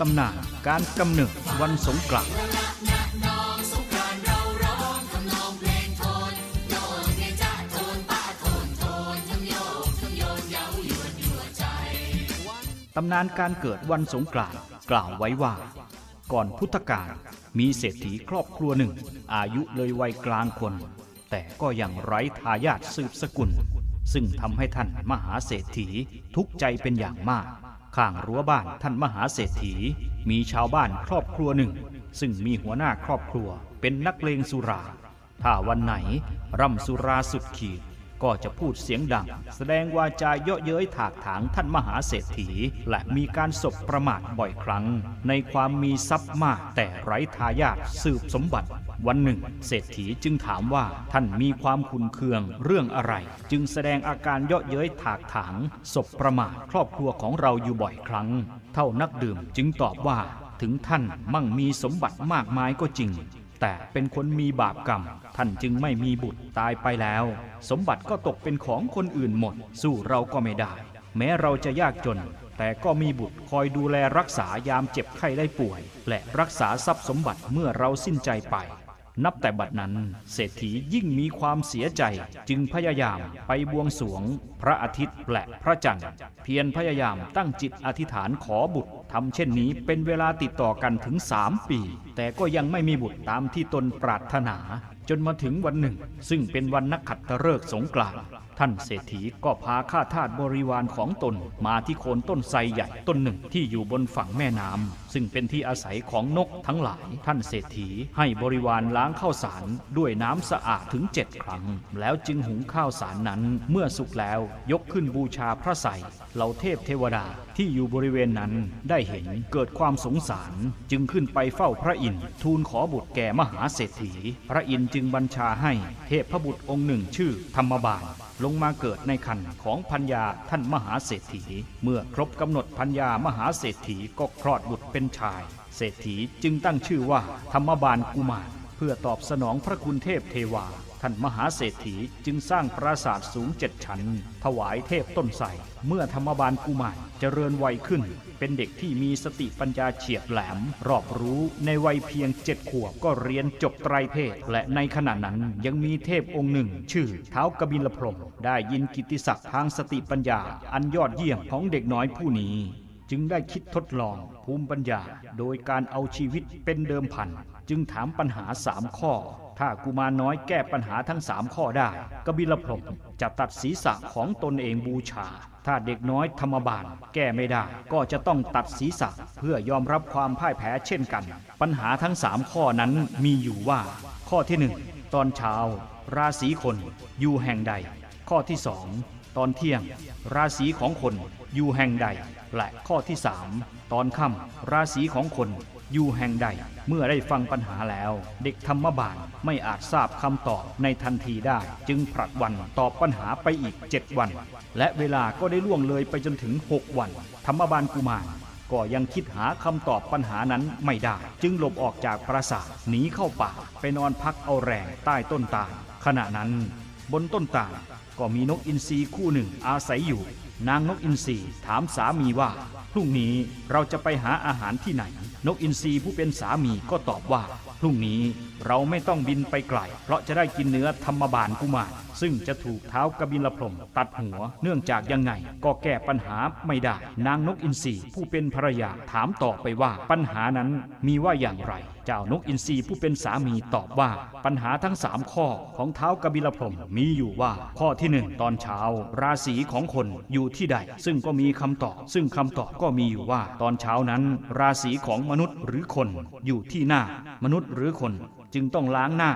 ตำนานการกำเนิดวันสงกรานต์ตำนานการเกิดวันสงกรานต์กล่าวไว้ว่า ก่อนพุทธกาลมีเศรษฐีครอบครัวหนึ่ง อายุเลยวัยกลางคน แต่ก็ยังไร้ทายาทสืบสกุล ซึ่งทำให้ท่านมหาเศรษฐีทุกข์ใจเป็นอย่างมาก ข้างรั้วบ้านท่านมหาเศรษฐี มีชาวบ้านครอบครัวหนึ่ง ซึ่งมีหัวหน้าครอบครัว เป็นนักเลงสุรา ถ้าวันไหนร่ำสุราสุดขีด ก็จะพูดเสียงดัง แสดงวาจาเยาะเย้ยถากถางท่านมหาเศรษฐี และมีการสบประมาทบ่อยครั้ง ในความมีทรัพย์มากแต่ไร้ทายาทสืบสมบัติ วันหนึ่ง เศรษฐีจึงถามว่าท่านมีความขุนเคืองเรื่องอะไร จึงแสดงอาการเยาะเย้ยถากถางสบประมาทครอบครัวของเราอยู่บ่อยครั้ง เท่านักดื่มจึงตอบว่าถึงท่านมั่งมีสมบัติมากมายก็จริง แต่เป็นคนมีบาปกรรม ท่านจึงไม่มีบุตรตายไปแล้ว สมบัติก็ตกเป็นของคนอื่นหมด สู้เราก็ไม่ได้ แม้เราจะยากจน แต่ก็มีบุตรคอยดูแลรักษายามเจ็บไข้ได้ป่วย และรักษาทรัพย์สมบัติเมื่อเราสิ้นใจไป นับแต่บัดนั้น เศรษฐียิ่งมีความเสียใจจึงพยายามไปบวงสวง พระอาทิตย์และพระจันทร์เพียรพยายามตั้งจิตอธิษฐานขอบุตรทำเช่นนี้เป็นเวลาติดต่อกันถึงสามปี แต่ก็ยังไม่มีบุตรตามที่ตนปรารถนา จนมาถึงวันหนึ่ง ซึ่งเป็นวันนักขัตฤกษ์สงกรานต์ท่านเศรษฐีก็พาข้าทาสบริวารของตน มาที่โคนต้นไทรใหญ่ต้นหนึ่งที่อยู่บนฝั่งแม่น้ำซึ่งเป็นที่อาศัยของนกทั้งหลาย ท่านเศรษฐีให้บริวารล้างข้าวสารด้วยน้ำสะอาดถึงเจ็ดครั้ง แล้วจึงหุงข้าวสารนั้น เมื่อสุกแล้วยกขึ้นบูชาพระไสเหล่าเทพเทวดาที่อยู่บริเวณนั้นได้เห็นเกิดความสงสารจึงขึ้นไปเฝ้าพระอินทร์ทูลขอบุตรแก่มหาเศรษฐี พระอินทร์จึงบัญชาให้เทพพระบุตรองค์หนึ่งชื่อธรรมบาลลงมาเกิดในคันของพัญญาท่านมหาเศรษฐี เมื่อครบกำหนดพัญญามหาเศรษฐีก็คลอดบุตรเป็นชาย เศรษฐีจึงตั้งชื่อว่าธรรมบาลกุมารเพื่อตอบสนองพระคุณเทพเทวา ท่านมหาเศรษฐีจึงสร้างปราสาทสูงเจ็ดชั้น ถวายเทพต้นไทรเมื่อธรรมบาลกุมารเจริญวัยขึ้น เป็นเด็กที่มีสติปัญญาเฉียบแหลม รอบรู้ในวัยเพียงเจ็ดขวบก็เรียนจบไตรเพศ และในขณะนั้นยังมีเทพองค์หนึ่ง ชื่อเท้ากบิลพรมได้ยินกิตติศักดิ์ทางสติปัญญา อันยอดเยี่ยมของเด็กน้อยผู้นี้ จึงได้คิดทดลองภูมิปัญญา โดยการเอาชีวิตเป็นเดิมพัน จึงถามปัญหาสามข้อ ถ้ากุมารน้อยแก้ปัญหาทั้งสามข้อได้ กบิลพรมจะตัดศีรษะของตนเองบูชา ถ้าเด็กน้อยธรรมบาลแก้ไม่ได้ ก็จะต้องตัดศีรษะเพื่อยอมรับความพ่ายแพ้เช่นกัน ปัญหาทั้งสามข้อนั้นมีอยู่ว่า ข้อที่หนึ่งตอนเช้า ราศีคนอยู่แห่งใด ข้อที่สองตอนเที่ยง ราศีของคนอยู่แห่งใด และข้อที่สามตอนค่ำราศีของคน อยู่แห่งใด เมื่อได้ฟังปัญหาแล้ว เด็กธรรมบาลไม่อาจทราบคำตอบในทันทีได้ จึงผลัดวันตอบปัญหาไปอีกเจ็ดวัน และเวลาก็ได้ล่วงเลยไปจนถึง 6 วัน ธรรมบาลกุมารก็ยังคิดหาคำตอบปัญหานั้นไม่ได้ จึงหลบออกจากปราสาทหนีเข้าป่า ไปนอนพักเอาแรงใต้ต้นตาลขณะนั้น บนต้นตาลก็มีนกอินทรีคู่หนึ่งอาศัยอยู่ นางนกอินทรีถามสามีว่า พรุ่งนี้เราจะไปหาอาหารที่ไหน นกอินทรีผู้เป็นสามีก็ตอบว่า พรุ่งนี้เราไม่ต้องบินไปไกล เพราะจะได้กินเนื้อธรรมบาลกุมารซึ่งจะถูกเท้ากบิลพรมตัดหัว เนื่องจากยังไงก็แก้ปัญหาไม่ได้ นางนกอินทรีผู้เป็นภรรยาถามต่อไปว่าปัญหานั้นมีว่าอย่างไร เจ้านกอินทรีผู้เป็นสามีตอบว่าปัญหาทั้งสามข้อของเท้ากบิลพรมมีอยู่ว่าข้อที่หนึ่งตอนเช้า ราศีของคนอยู่ที่ใด ซึ่งก็มีคำตอบ ซึ่งคำตอบก็มีอยู่ว่า ตอนเช้านั้น ราศีของมนุษย์หรือคนอยู่ที่หน้ามนุษย์หรือคนจึงต้องล้างหน้า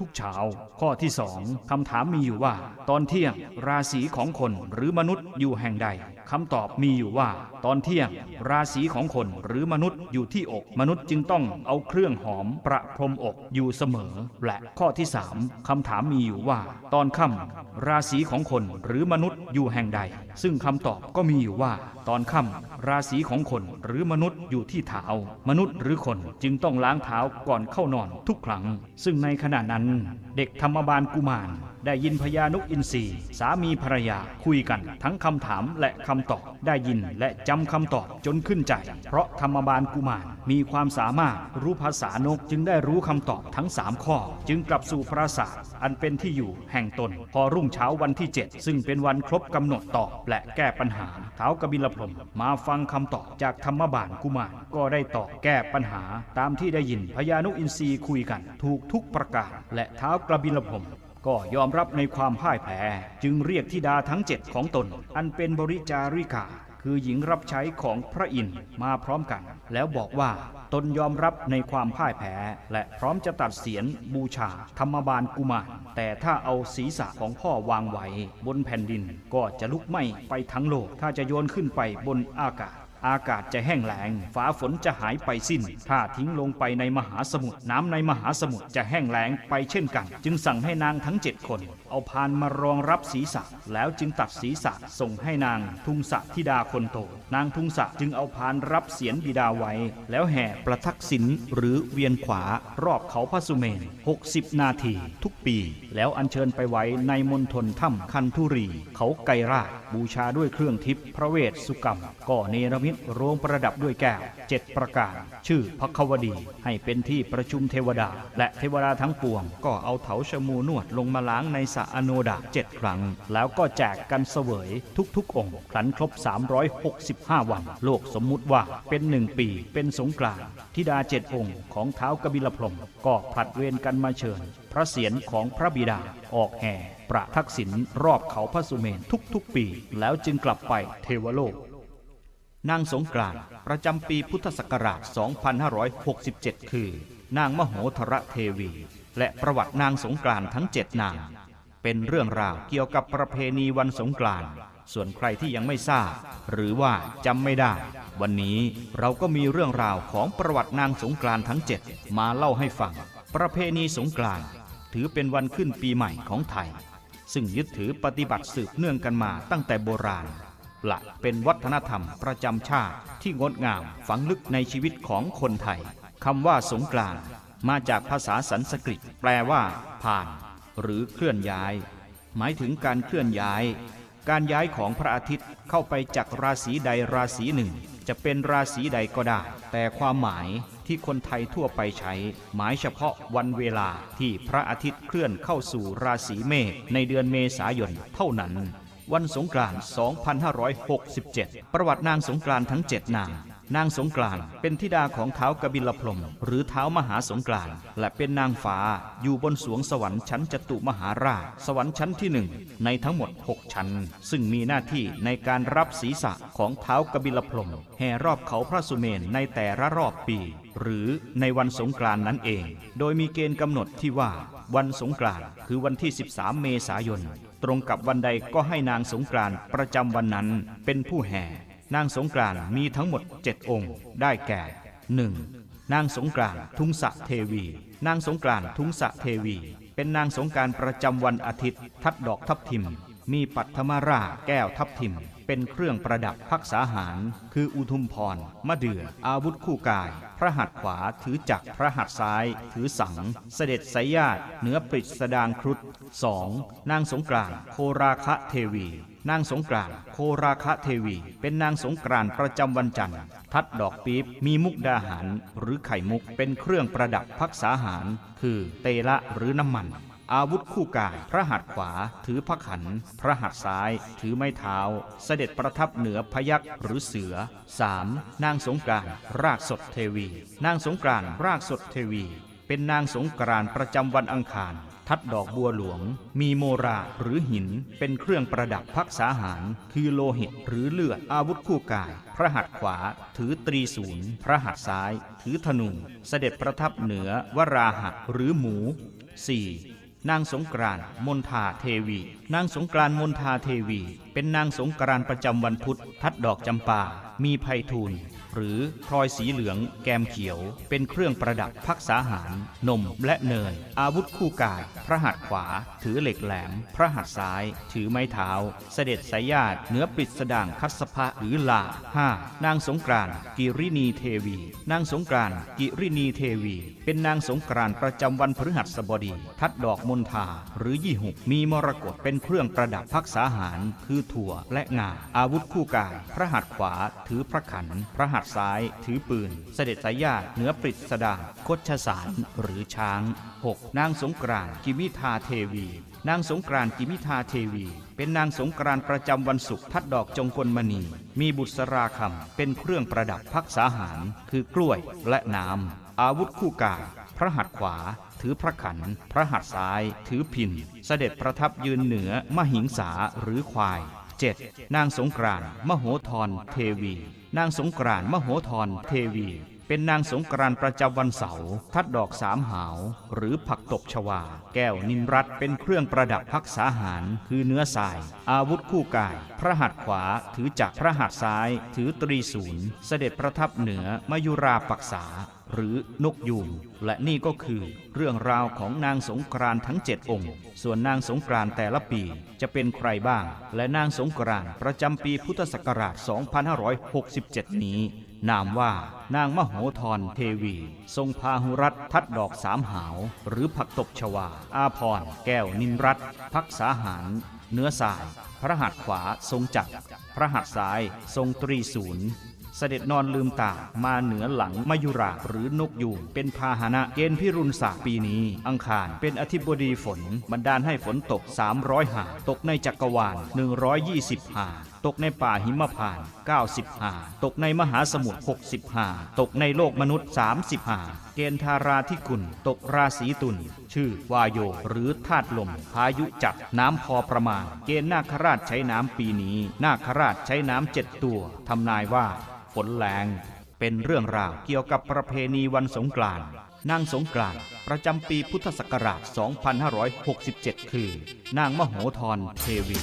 ทุกๆเช้า ข้อที่สองคำถามมีอยู่ว่า ตอนเที่ยงราศีของคนหรือมนุษย์อยู่แห่งใด คำตอบมีอยู่ว่า ตอนเที่ยง ราศีของคนหรือมนุษย์อยู่ที่อก มนุษย์จึงต้องเอาเครื่องหอมประพรมอกอยู่เสมอ และข้อที่สามคำถามมีอยู่ว่า ตอนค่ำราศีของคนหรือมนุษย์อยู่แห่งใด ซึ่งคำตอบก็มีอยู่ว่า ตอนค่ำราศีของคนหรือมนุษย์อยู่ที่เท้ามนุษย์หรือคนจึงต้องล้างเท้าก่อนเข้านอนทุกครั้ง ซึ่งในขณะนั้นเด็กธรรมบาลกุมาร ได้ยินพญานุอินทรีสามีภรรยาคุยกัน ทั้งคำถามและคำตอบได้ยินและจำคำตอบจนขึ้นใจ เพราะธรรมบาลกุมารมีความสามารถรู้ภาษานกจึงได้รู้คำตอบทั้ง 3 ข้อ จึงกลับสู่ปราสาทอันเป็นที่อยู่แห่งตน พอรุ่งเช้าวันที่ 7 ซึ่งเป็นวันครบกำหนดตอบและแก้ปัญหาเท้ากบิลพรมมาฟังคำตอบจากธรรมบาลกุมารก็ได้ตอบแก้ปัญหา ตามที่ได้ยินพญานุอินทรีคุยกัน ถูกทุกประการและเท้ากบิลพรม ก็ยอมรับในความพ่ายแพ้จึงเรียกธิดาทั้งเจ็ดของตน อันเป็นบริจาริกาคือหญิงรับใช้ของพระอินทร์มาพร้อมกัน แล้วบอกว่าตนยอมรับในความพ่ายแพ้ และพร้อมจะตัดเสียนบูชา ธรรมบาลกุมารแต่ถ้าเอาศีรษะของพ่อวางไว้ บนแผ่นดินก็จะลุกไหม้ไปทั้งโลก ถ้าจะโยนขึ้นไปบนอากาศ อากาศจะแห้งแล้งฟ้าฝนจะหายไปสิ้น ถ้าทิ้งลงไปในมหาสมุทรน้ำในมหาสมุทรจะแห้งแล้งไปเช่นกัน จึงสั่งให้นางทั้งเจ็ดคน เอาพานมารองรับศีรษะ แล้วจึงตัดศีรษะส่งให้นางทุงสะธิดาคนโต นางทุงสะจึงเอาพานรับเสียนบิดาไว้ แล้วแห่ประทักษิณหรือเวียนขวารอบเขาพระสุเมน 60 นาที ทุกปี แล้วอัญเชิญไปไว้ในมณฑลถ้ำคันธุรี เขาไกรราชบูชาด้วยเครื่องทิพย์พระเวทสุกรรมก็เนรมิตโรงประดับด้วยแก้วเจ็ดประการ ชื่อพระควดี ให้เป็นที่ประชุมเทวดา และเทวดาทั้งปวง ก็เอาเถาชมูนวดลงมาล้างในสระอโนดาเจ็ดครั้ง แล้วก็แจกกันเสวยทุกๆ องค์ครั้นครบ 365 วัน โลกสมมุติว่าเป็นหนึ่งปีเป็นสงกรานต์ธิดาเจ็ดองค์ของเท้ากบิลพรมก็ผลัดเวรกันมาเชิญ พระเศียรของพระบิดาออกแห่ประทักษิณรอบเขาพระสุเมนทุกๆ ปีแล้วจึงกลับไปเทวโลก นางสงกรานต์ประจำปีพุทธศักราช 2567 คือ นางมโหธรเทวี และประวัตินางสงกรานต์ทั้งเจ็ดนาง เป็นเรื่องราวเกี่ยวกับประเพณีวันสงกรานต์ส่วนใครที่ยังไม่ทราบ หรือว่าจำไม่ได้ วันนี้เราก็มีเรื่องราวของประวัตินางสงกรานต์ทั้งเจ็ดมาเล่าให้ฟัง ประเพณีสงกรานต์ถือเป็นวันขึ้นปีใหม่ของไทย ซึ่งยึดถือปฏิบัติสืบเนื่องกันมาตั้งแต่โบราณลักเป็นวัฒนธรรมประจำชาติที่งดงามฝังลึกในชีวิตของคนไทยคำว่าสงกรานต์มาจากภาษาสันสกฤต แปลว่า ผ่าน หรือเคลื่อนย้าย หมายถึงการเคลื่อนย้าย การย้ายของพระอาทิตย์เข้าไปจากราศีใดราศีหนึ่ง จะเป็นราศีใดก็ได้ แต่ความหมายที่คนไทยทั่วไปใช้ หมายเฉพาะวันเวลาที่พระอาทิตย์เคลื่อนเข้าสู่ราศีเมษในเดือนเมษายนเท่านั้น วันสงกรานต์ 2567 ประวัตินางสงกรานต์ทั้ง 7 นาง นางสงกรานเป็นธิดาของเท้ากบิลพรมหรือเท้ามหาสงกรานและเป็นนางฟ้าอยู่บนสวงสวรรค์ชั้นจตุมหาราช สวรรค์ชั้นที่หนึ่งในทั้งหมด 6 ชั้น ซึ่งมีหน้าที่ในการรับศีรษะของเท้ากบิลพรมแห่รอบเขาพระสุเมนในแต่ละรอบปี หรือในวันสงกรานนั้นเอง โดยมีเกณฑ์กำหนดที่ว่าวันสงกรานคือวันที่ 13 เมษายน ตรงกับวันใดก็ให้นางสงกรานประจำวันนั้นเป็นผู้แห่ นางสงกรานมีทั้งหมด 7 องค์ ได้แก่ 1. นางสงกรานทุงสะเทวี นางสงกรานทุงสะเทวี เป็นนางสงการประจำวันอาทิตย์ ทัดดอกทับทิม มีปัทมาราแก้วทับทิม เป็นเครื่องประดับพักษาหาร คืออุทุมพร มะเดื่ออาวุธคู่กาย พระหัตถ์ขวาถือจักรพระหัตถ์ซ้าย ถือสัง เสด็จสายญาติเหนือปริศดางครุฑ 2. นางสงกรานโคราคะเทวี นางสงกรานต์โคราคะเทวี เป็นนางสงกรานต์ประจำวันจันทร์ทัดดอกปี๊บมีมุกดาหาร หรือไข่มุกเป็นเครื่องประดับพักษาหาร คือเตละหรือน้ำมัน อาวุธคู่กาย พระหัตถ์ขวา ถือพระขัน พระหัตถ์ซ้าย ถือไม้เท้า เสด็จประทับเหนือพยักษ์หรือเสือ 3. นางสงกรานต์รากสดเทวี นางสงกรานต์รากสดเทวี เป็นนางสงกรานต์ประจำวันอังคาร ทัดดอกบัวหลวง มีโมราหรือหิน เป็นเครื่องประดับพักษาหาร คือโลหิตหรือเลือดอาวุธคู่กาย พระหัตถ์ขวา ถือตรีศูนย์พระหัตถ์ซ้าย ถือธนู เสด็จประทับเหนือวราหะหรือหมู 4. นางสงกรานต์มนทาเทวี นางสงกรานต์มนทาเทวี เป็นนางสงกรานต์ประจำวันพุธ ทัดดอกจำปา มีไพฑูรย์หรือพลอยสีเหลืองแกมเขียว เป็นเครื่องประดับพักษาหาร นมและเนย อาวุธคู่กาย พระหัตถ์ขวา ถือเหล็กแหลม พระหัตถ์ซ้าย ถือไม้เท้า เสด็จสายญาติเนื้อปริศดางคัสภะหรือลา 5. นางสงกรานกิรินีเทวี นางสงกรานกิรินีเทวี เป็นนางสงกรานประจำวันพฤหัสบดี ทัดดอกมณฑาหรือยี่หุกมีมรกตเป็นเครื่องประดับพักษาหาร คือถั่วและงาอาวุธคู่กาย พระหัตถ์ขวาถือพระขัน พระหัตถ์ซ้าย ถือปืน เสด็จสายญาติเหนือปริศดาคดชสารหรือช้าง 6. นางสงกรานต์กิมิทาเทวี นางสงกรานต์กิมิทาเทวี เป็นนางสงกรานต์ประจำวันศุกร์ทัดดอกจงกลมณี มีบุษราคำเป็นเครื่องประดับพักษาหาร คือกล้วยและน้ำอาวุธคู่กายพระหัตถ์ขวาถือพระขัน พระหัตถ์ซ้าย ถือพิน เสด็จประทับยืนเหนือมหิงสาหรือควาย 7. นางสงกรานต์มโหธรเทวี นางสงกรานต์มโหธรเทวี เป็นนางสงกรานต์ประจำวันเสาร์ทัดดอกสามหาว หรือผักตบชวา แก้วนินรัตเป็นเครื่องประดับพักษาหาร คือเนื้อทราย อาวุธคู่กาย พระหัตถ์ขวาถือจักรพระหัตถ์ซ้าย ถือตรีศูนย์ เสด็จประทับเหนือมยุราปักษา หรือนกยูงและนี่ก็คือเรื่องราวของนางสงกรานต์ทั้ง 7 องค์ ส่วนนางสงกรานต์แต่ละปีจะเป็นใครบ้าง และนางสงกรานต์ประจำปีพุทธศักราช 2567 นี้ นามว่านางมโหธรเทวี ทรงพาหุรัตทัดดอกสามหาว หรือผักตบชวา อาพร แก้วนินรัตพักษาหาร เนื้อสาย พระหัตถ์ขวาทรงจักรพระหัตถ์ซ้าย ทรงตรีศูนย์ เสด็จนอนลืมตามาเหนือหลังมายุราหรือนกยูงเป็นพาหนะเกณฑ์พิรุณศาสตร์ปีนี้ อังคารเป็นอธิบดีฝน บันดาลให้ฝนตก 300หา ตกในจักรวาล 120หาตกในป่าหิมพานต์90หา ตกในมหาสมุทร60หา ตกในโลกมนุษย์ 30หา เกณฑ์ธาราธิกุลตกราศีตุล ชื่อวายโย หรือธาตุลม พายุจัดน้ำพอประมาณ เกณฑ์นาคราชใช้น้ำปีนี้ นาคราชใช้น้ำเจ็ดตัวทำนายว่า ฝนแรงเป็นเรื่องราวเกี่ยวกับประเพณีวันสงกรานต์นางสงกรานต์ประจำปีพุทธศักราช 2567 คือ นางมโหธรเทวี